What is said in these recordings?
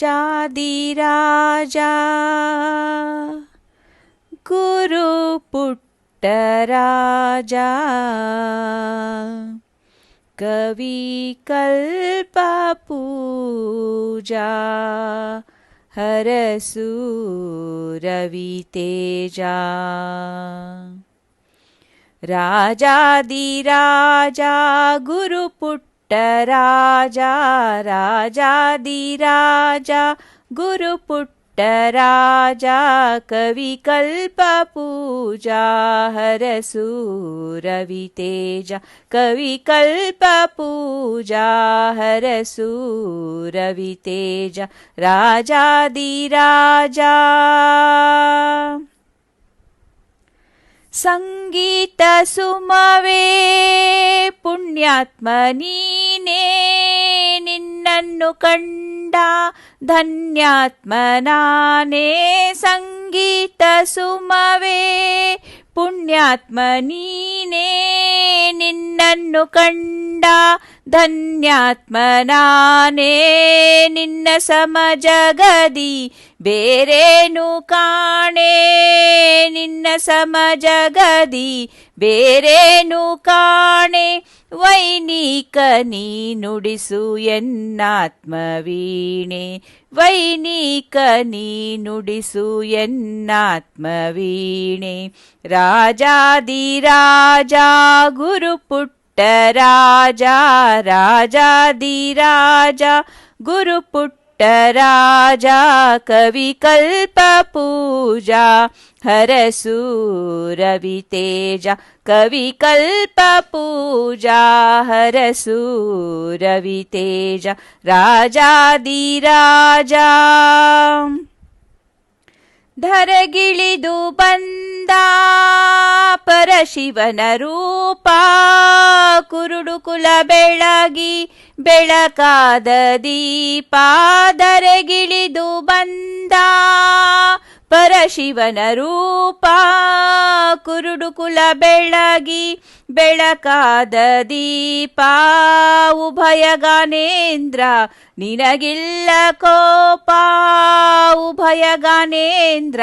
राजा जादी राजा गुरुपुट्टराजा कविकल्पपूजा हरसु रवितेजा राजादिराजा गुरुपुट्ट राजा राजा दिराजा गुरुपुट्ट राजा कविकल पूजा हर पुट्टराजा राजादिराजा गुरुपुट्टराजा कविकल्पपूजा राजा दी राजा संगीत सुमवे ಪುಣ್ಯಾತ್ಮ ನೀನೇ ನಿನ್ನನ್ನು ಕಂಡ ಧನ್ಯಾತ್ಮ ನಾನೇ ಸಂಗೀತ ಸುಮವೇ. ಪುಣ್ಯಾತ್ಮ ನೀನೇ ನಿನ್ನನ್ನು ಕಂಡ ಧನ್ಯಾತ್ಮ ನಾನೇ ನಿನ್ನ ಸಮ ಜಗದಿ ಬೇರೇನು ಕಾಣೆ. ನಿನ್ನ ಸಮ ಜಗದಿ ಬೇರೇನು ಕಾಣೆ. ವೈನಿಕ ನೀ ನುಡಿಸು ಎನ್ನಾತ್ಮ ವೀಣೆ ವೈನಿಕ ನೀ ನುಡಿಸು ಎನ್ನಾತ್ಮ ವೀಣೆ ರಾಜಾದಿರಾಜ ಗುರು ಪುಟ್ಟ ರಾಜ ರಾಜಾದಿರಾಜ भट्टराजा पूजा हरसु रवितेजा कविकल्पपूजा हरसु राजा राजादिराजा धरगिळिदु ಪರಶಿವನ ರೂಪ. ಕುರುಡು ಕುಲ ಬೆಳಗಿ ಬೆಳಕಾದ ದೀಪ. ಧರಗಿಳಿದು ಬಂದ ಪರಶಿವನ ರೂಪ. ಕುರುಡು ಕುಲ ಬೆಳಗಿ ಬೆಳಕಾದ ದೀಪ. ಉಭಯ ಗಾನೇಂದ್ರ, ನಿನಗಿಲ್ಲ ಕೋಪ. ಉಭಯ ಗಾನೇಂದ್ರ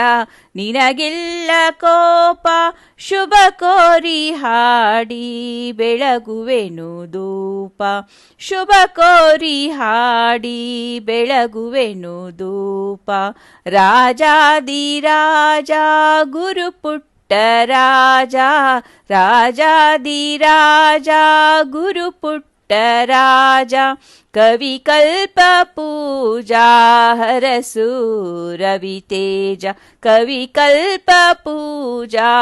ನಿನಗಿಲ್ಲ ಕೋಪ, ಶುಭ ಕೋರಿ ಹಾಡಿ ಬೆಳಗುವೆನು ಧೂಪ. ಶುಭ ಕೋರಿ ಹಾಡಿ ಬೆಳಗುವೆನು ಧೂಪ. ಗುರು ಪುಟ್ಟ ರಾಜ ರಾಜಾದಿರಾಜ ಗುರು ಪುಟ್ಟ ರಾಜ ಕವಿ ಕಲ್ಪ ಪೂಜಾ ಹರಸು ರವಿ ತೇಜ ಕವಿ ಕಲ್ಪ ಪೂಜಾ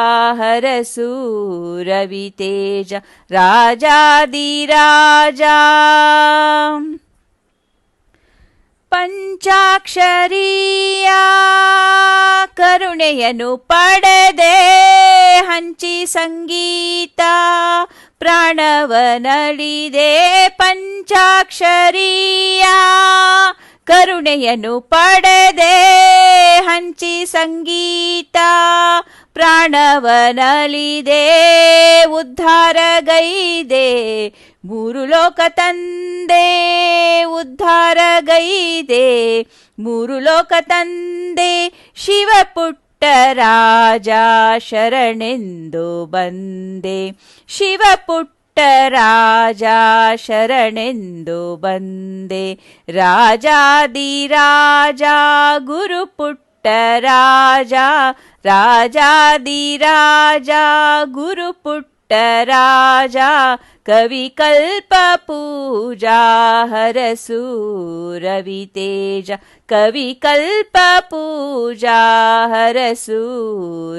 ಹರಸು ರವಿ ತೇಜ ರಾಜಾದಿರಾಜ ಪಂಚಾಕ್ಷರೀಯ ಕರುಣೆಯನ್ನು ಪಡೆದೆ ಹಂಚಿ ಸಂಗೀತ ಪ್ರಾಣವನಳಿದೆ ಪಂಚಾಕ್ಷರೀಯ. ಕರುಣೆಯನ್ನು ಪಡೆದೆ ಹಂಚಿ ಸಂಗೀತ. ಪ್ರಾಣವನಲಿದೆ ಉದ್ಧಾರಗೈದೆ. ಮೂರು ಲೋಕ ತಂದೆ ಉದ್ಧಾರಗೈದೆ. ಮೂರು ಲೋಕ ತಂದೆ पुट्टराजा शरणेन्दु बन्दे शिवपुट्टराज शरणेन्दो वे राजादि गुरुपुट्ट राजाी राजादिराजा गुरुपुट्ट राजा, कवि कल्प पूजा, हर रवि तेज कवि कल्प पूजा, हर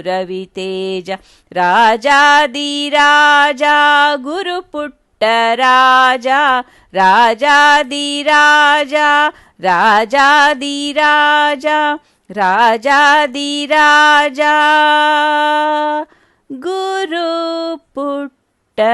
रवि तेज राजा दी राजा गुरुपुट्ट राजा। राजा दी राजा राजा दी राजा राजा दी राजा। गुरु पुट्टराजा।